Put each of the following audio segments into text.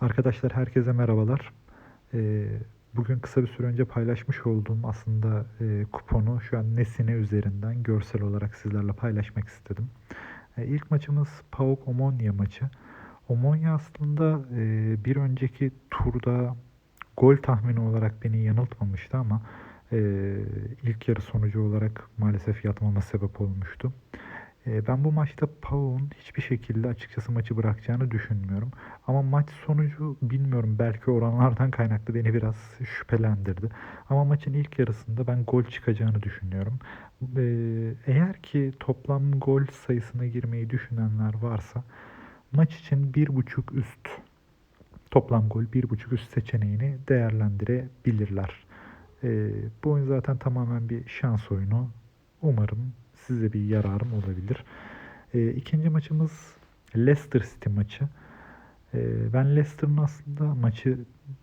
Arkadaşlar herkese merhabalar. Ee, Bugün kısa bir süre önce paylaşmış olduğum aslında e, kuponu şu an Nesine üzerinden görsel olarak sizlerle paylaşmak istedim. E, İlk maçımız PAOK Omonia maçı. Omonia aslında e, bir önceki turda gol tahmini olarak beni yanıltmamıştı ama ilk yarı sonucu olarak maalesef yatmama sebep olmuştu. E, Ben bu maçta Pau'un hiçbir şekilde açıkçası maçı bırakacağını düşünmüyorum. Ama maç sonucu bilmiyorum belki oranlardan kaynaklı beni biraz şüphelendirdi. Ama maçın ilk yarısında ben gol çıkacağını düşünüyorum. E, Eğer ki toplam gol sayısına girmeyi düşünenler varsa maç için bir buçuk üst toplam gol bir buçuk üst seçeneğini değerlendirebilirler. E, bu oyun zaten tamamen bir şans oyunu. Umarım size bir yararım olabilir. E, ikinci maçımız Leicester City maçı. E, ben Leicester'ın aslında maçı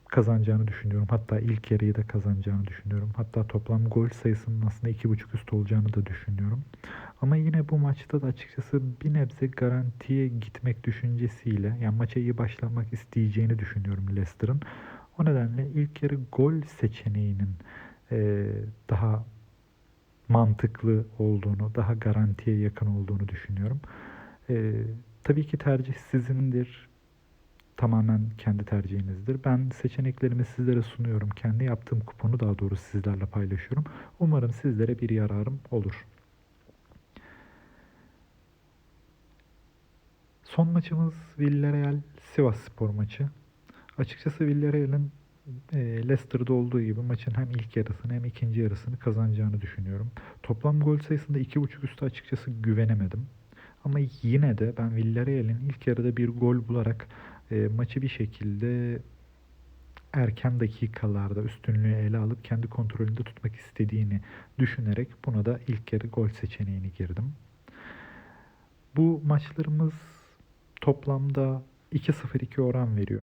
kazanacağını düşünüyorum. Hatta ilk yarıyı da kazanacağını düşünüyorum. Hatta toplam gol sayısının aslında iki buçuk üst olacağını da düşünüyorum. Ama yine bu maçta da açıkçası bir nebze garantiye gitmek düşüncesiyle yani maça iyi başlamak isteyeceğini düşünüyorum Leicester'ın. O nedenle ilk yarı gol seçeneğinin e, daha mantıklı olduğunu, daha garantiye yakın olduğunu düşünüyorum. Ee, tabii ki tercih sizindir. Tamamen kendi tercihinizdir. Ben seçeneklerimi sizlere sunuyorum. Kendi yaptığım kuponu daha doğrusu sizlerle paylaşıyorum. Umarım sizlere bir yararım olur. Son maçımız Villarreal Sivasspor maçı. Açıkçası Villarreal'in e, Leicester'da olduğu gibi maçın hem ilk yarısını hem ikinci yarısını kazanacağını düşünüyorum. Toplam gol sayısında 2.5 üstü açıkçası güvenemedim. Ama yine de ben Villarreal'in ilk yarıda bir gol bularak e, maçı bir şekilde erken dakikalarda üstünlüğü ele alıp kendi kontrolünde tutmak istediğini düşünerek buna da ilk yarı gol seçeneğini girdim. Bu maçlarımız toplamda 2-0-2 oran veriyor.